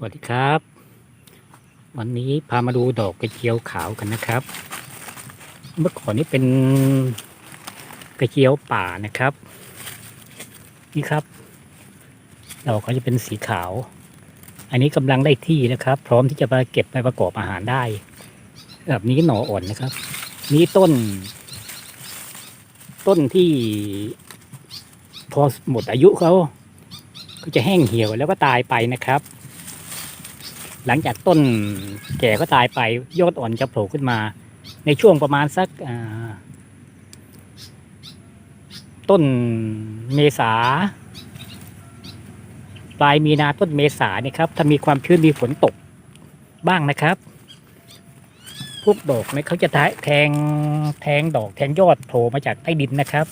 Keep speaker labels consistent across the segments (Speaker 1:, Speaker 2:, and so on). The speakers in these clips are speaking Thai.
Speaker 1: สวัสดีครับ วันนี้พามาดูดอกกระเจียวขาวกันนะครับ เมื่อก่อนนี้เป็นกระเจียวป่านะครับ นี่ครับดอกเขาจะเป็นสีขาว อันนี้กำลังได้ที่นะครับ พร้อมที่จะมาเก็บไปประกอบอาหารได้แบบนี้หน่ออ่อนนะครับ นี้ต้น ต้นที่พอหมดอายุเขาก็จะแห้งเหี่ยวแล้วก็ตายไปนะครับ หลังจากต้นแก่ก็ตายไปยอดอ่อนจะโผล่ขึ้นมา ในช่วงประมาณสักต้นเมษาปลายมีนาต้นเมษาเนี่ยครับถ้ามีความชื้นมีฝนตกบ้างนะครับ พวกดอกเนี่ยเขาจะแทงแทงดอกแทงยอดโผล่มาจากใต้ดินนะครับ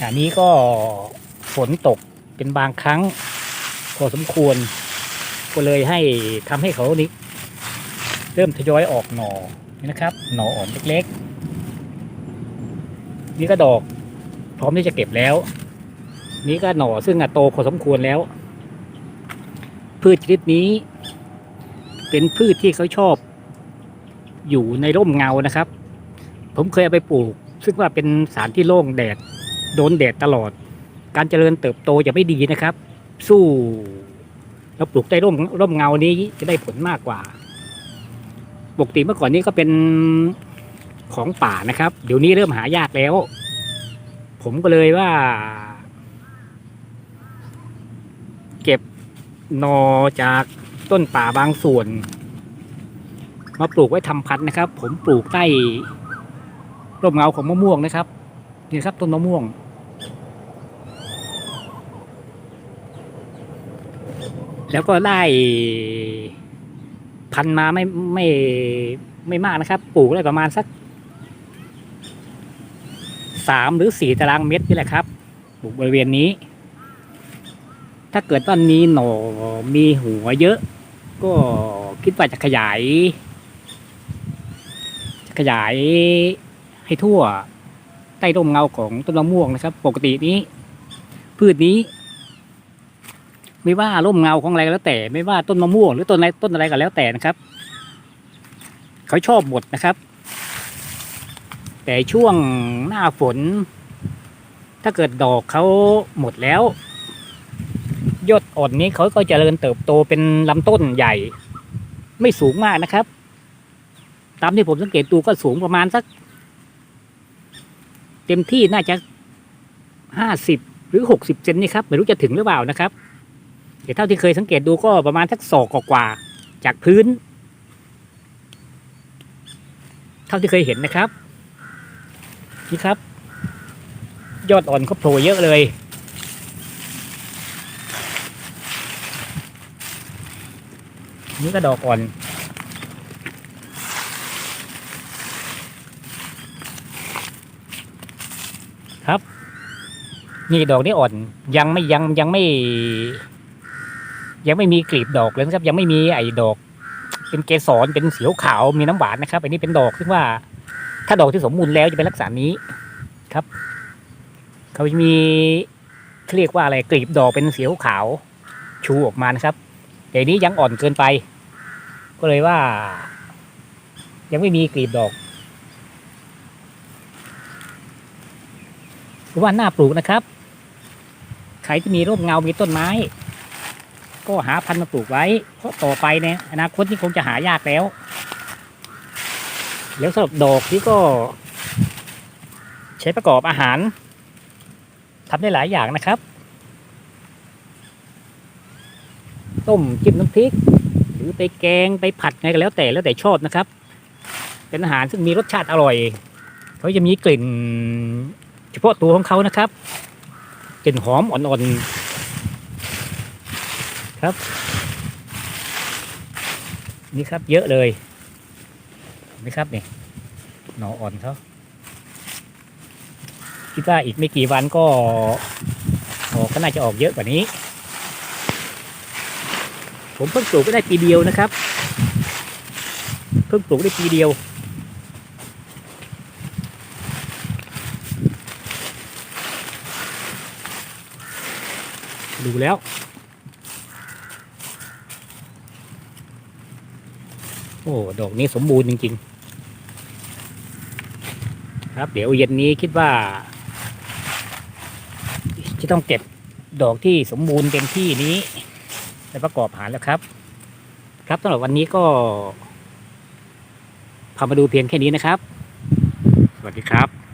Speaker 1: อันนี้ก็ฝนตกเป็นบางครั้งพอสมควร ก็เลยให้ทำให้เขานี้เริ่มทยอยออกหน่อนี่นะครับ หน่ออ่อนเล็กๆ นี่ก็ดอกพร้อมที่จะเก็บแล้ว นี่ก็หน่อซึ่งอะโตพอสมควรแล้ว พืชชนิดนี้ เป็นพืชที่เขาชอบ อยู่ในร่มเงานะครับ ผมเคยเอาไปปลูก ซึ่งว่าเป็นสารที่โล่งแดดโดนแดดตลอด การเจริญเติบโตจะไม่ดีนะครับ สู้ เราปลูกใต้ร่มร่มเงานี้จะได้ผลมากกว่า ปกติเมื่อก่อนนี้ก็เป็นของป่านะครับ เดี๋ยวนี้เริ่มหายากแล้ว ผมก็เลยว่า เก็บนอจากต้นป่าบางส่วน มาปลูกไว้ทำพันธุ์นะครับ ผมปลูกใต้ร่มเงาของมะม่วงนะครับนี่ครับต้นมะม่วง แล้วก็ได้พันมาไม่ไม่ไม่มากนะครับ ปลูกได้ประมาณสักสามหรือสี่ตารางเมตรนี่แหละครับปลูกบริเวณนี้ ถ้าเกิดว่ามีหน่อมีหัวเยอะ ก็คิดว่าจะขยายขยายให้ทั่วใต้ร่มเงาของต้นมะม่วงนะครับ ปกตินี้ พืชนี้ ไม่ว่าร่มเงาของอะไรก็แล้วแต่ ไม่ว่าต้นมะม่วงหรือต้นอะไรต้นอะไรก็แล้วแต่นะครับ เขาชอบหมดนะครับ แต่ช่วงหน้าฝน ถ้าเกิดดอกเขาหมดแล้ว ยอดอ่อนนี้เขาก็จเจริญเติบโตเป็นลำต้นใหญ่ ไม่สูงมากนะครับ ตามที่ผมสังเกตดูก็สูงประมาณสัก เต็มที่น่าจะห้าสิบหรือหกสิบเซนนี่ครับ ไม่รู้จะถึงหรือเปล่านะครับ เดี๋ยวเท่าที่เคยสังเกตดูก็ประมาณสักศอกกว่าจากพื้น เท่าที่เคยเห็นนะครับ นี่ครับ ยอดอ่อนเขาโผล่เยอะเลยนี่ก็ดอกอ่อนครับ นี่ดอกนี้อ่อนยังไม่ยังยังไม่ ยังไม่มีกลีบดอกเลยนะครับ ยังไม่มีไอ้ดอก เป็นเกสรเป็นสีขาวมีน้ำหวานนะครับ อันนี้เป็นดอกซึ่งว่า ถ้าดอกที่สมบูรณ์แล้วจะเป็นลักษณะนี้ครับ เขาจะมีเรียกว่าอะไรกลีบดอกเป็นสีขาว ชูออกมานะครับแต่อันนี้ยังอ่อนเกินไป ก็เลยว่า ยังไม่มีกลีบดอกว่าน่าปลูกนะครับ ใครที่มีร่มเงา มีต้นไม้ ก็หาพันธุ์มาปลูกไว้ เพราะต่อไปเนี่ยอนาคตนี่คงจะหายากแล้ว แล้วสำหรับดอกที่ก็ ใช้ประกอบอาหารทำได้หลายอย่างนะครับ ต้มจิ้มน้ำพริก หรือไปแกงไปผัดไงก็แล้วแต่แล้วแต่ชอบนะครับ เป็นอาหารซึ่งมีรสชาติอร่อย เขาจะมีกลิ่น เฉพาะตัวของเขานะครับ กลิ่นหอมอ่อนๆ ครับ นี่ครับเยอะเลยเห็นไหมครับเนี่ยหน่ออ่อนเขาคิดว่าอีกไม่กี่วันก็ออกก็น่าจะออกเยอะกว่านี้ ผมเพิ่งปลูกก็ได้ปีเดียวนะครับ เพิ่งปลูกได้ปีเดียว ดูแล้ว โอ้ ดอกนี้สมบูรณ์จริง ๆ ครับ เดี๋ยวเย็นนี้คิดว่า จะต้องเก็บดอกที่สมบูรณ์เต็มที่นี้ไปประกอบอาหารแล้วครับ ครับสำหรับวันนี้ก็พามาดูเพียงแค่นี้นะครับ สวัสดีครับ